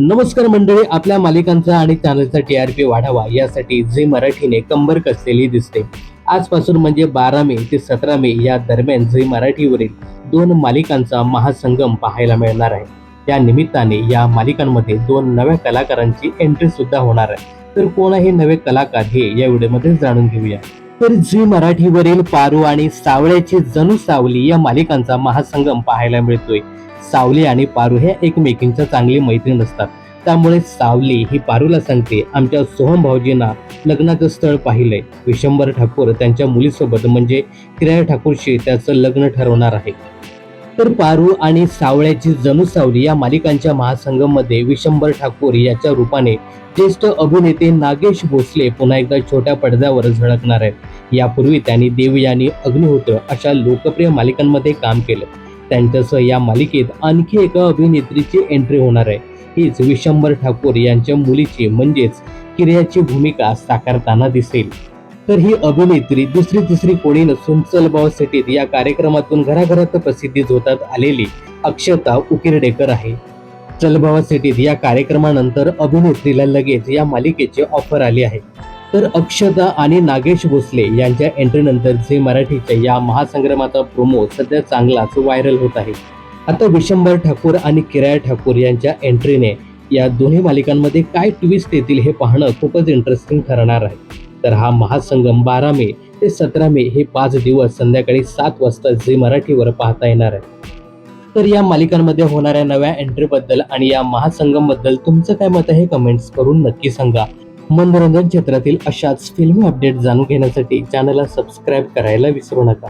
नमस्कार मंडळी आपल्या मालिकांचा आणि चॅनलचा टी आर पी वाढावा यासाठी झी मराठीने कंबर कसलेली दिसते. आजपासून म्हणजे बारा मे ते सतरा मे या दरम्यान झी मराठीवरील दोन मालिकांचा महासंगम पाहायला मिळणार आहे. त्या निमित्ताने या मालिकांमध्ये दोन नव्या कलाकारांची एंट्री सुद्धा होणार आहे. तर कोण हे नवे कलाकार हे या व्हिडिओमध्ये जाणून घेऊया. तर झी मराठीवरील पारू आणि सावळ्याची जणू सावली या मालिकांचा महासंगम पाहायला मिळतोय. सावली आणि पारू हे एकमेकींच्या चांगली मैत्रीण असतात. त्यामुळे सावली ही पारूला सांगते आमच्या सोहम भाऊजींना लग्नाचं स्थळ पाहिलंय. विशंभर ठाकूर त्यांच्या मुलीसोबत म्हणजे किराया ठाकूरशी त्याचं लग्न ठरवणार आहे. तर पारू आणि सावळ्याची जणू सावली या मालिकांच्या महासंगममध्ये विशंभर ठाकूर याच्या रूपाने ज्येष्ठ अभिनेते नागेश भोसले पुन्हा एकदा छोट्या पडद्यावर झळकणार आहेत. यापूर्वी त्यांनी देवयानी अग्निहोत्र अशा लोकप्रिय मालिकांमध्ये काम केलं. त्यांच्यासह या मालिकेत आणखी एका अभिनेत्रीची एंट्री होणार आहे. हीच विशंभर ठाकूर यांच्या मुलीची म्हणजेच किर्याची भूमिका साकारताना दिसेल. तर ही अभिनेत्री दुसरी तिसरी कोणी नसून चलबाव सिटीत या कार्यक्रमातून घराघरात प्रसिद्धी होतात आलेली अक्षता उकिरडेकर आहे. चलबावा सिटीत या कार्यक्रमानंतर अभिनेत्रीला लगेच या मालिकेची ऑफर आली आहे. तर अक्षता आणि नागेश भोसले यांच्या एंट्रीनंतर झी मराठीच्या या महासंग्रामाचा प्रोमो सध्या चांगलाच व्हायरल होत आहे. आता विशंभर ठाकूर आणि किराया ठाकूर यांच्या एंट्रीने या दोन्ही मालिकांमध्ये काय ट्विस्ट येतील हे पाहणं खूपच इंटरेस्टिंग ठरणार आहे. तर हा महासंगम बारा मे ते सतरा मे हे पाच दिवस संध्याकाळी सात वाजता झी मराठीवर पाहता येणार आहे. तर या मालिकांमध्ये होणाऱ्या नव्या एंट्रीबद्दल आणि या महासंगमबद्दल तुमचं काय मत आहे कमेंट्स करून नक्की सांगा. मनोरंजन क्षेत्रातील अशाच फिल्मी अपडेट जाणून घेण्यासाठी चॅनलला सबस्क्राईब करायला विसरू नका.